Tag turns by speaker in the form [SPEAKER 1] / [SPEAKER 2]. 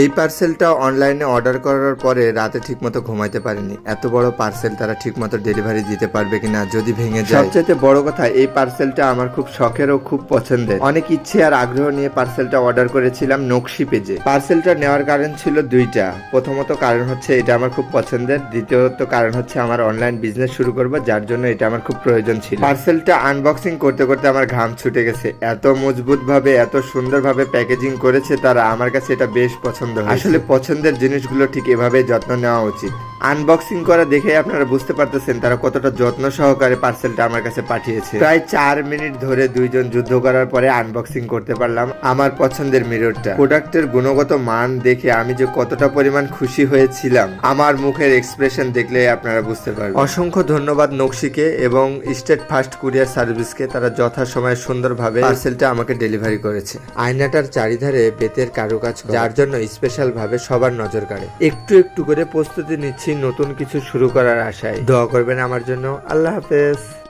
[SPEAKER 1] এই পার্সেলটা অনলাইনে অর্ডার করার পরে রাতে ঠিকমতো ঘুমাইতে পারিনি। এত বড় পার্সেল তারা ঠিকমতো ডেলিভারি দিতে পারবে কিনা যদি ভেঙে যায়। সবচেয়ে বড় কথা, এই পার্সেলটা আমার খুব শখের ও খুব পছন্দের। অনেক ইচ্ছে আর আগ্রহ নিয়ে পার্সেলটা অর্ডার করেছিলাম নকশি পেজে। পার্সেলটা নেওয়ার কারণ ছিল দুইটা। প্রথমত কারণ হচ্ছে এটা আমার খুব পছন্দের। দ্বিতীয়ত কারণ হচ্ছে আমার অনলাইন বিজনেস শুরু করব, যার জন্য এটা আমার খুব প্রয়োজন ছিল। পার্সেলটা আনবক্সিং করতে করতে আমার ঘাম ছুটে গেছে। এত মজবুত ভাবে এত সুন্দর ভাবে প্যাকেজিং করেছে তারা। আমার কাছে এটা বেশ পছন্দ হয়। আসলে পছন্দের জিনিসগুলো ঠিক এভাবে যত্ন নেওয়া উচিত। আনবক্সিং করা দেখে আপনারা বুঝতে পারতেছেন তারা কতটা যত্ন সহকারে পার্সেলটা আমার কাছে পাঠিয়েছে। প্রায় চার মিনিট ধরে দুইজন যুদ্ধ করার পরে আনবক্সিং করতে পারলাম আমার পছন্দের মিররটা প্রোডাক্টের গুণগত মান দেখে আমি যে কতটা পরিমাণ খুশি হয়েছিলাম, আমার মুখের এক্সপ্রেশন দেখলে আপনারা বুঝতে পারবেন। অসংখ্য ধন্যবাদ নকশিকে এবং স্টেট ফার্স্ট কুরিয়ার সার্ভিসকে তারা যথাসময়ে সুন্দরভাবে পার্সেলটা আমাকে ডেলিভারি করেছে। আয়নাটার চারিধারে বেতের কারুকাজ যার জন্য স্পেশাল ভাবে সবার নজর কাড়ে। একটু একটু করে প্রস্তুতি নিচ্ছি নতুন কিছু শুরু করার আশায়। দোয়া করবেন আমার জন্য। আল্লাহ হাফেজ।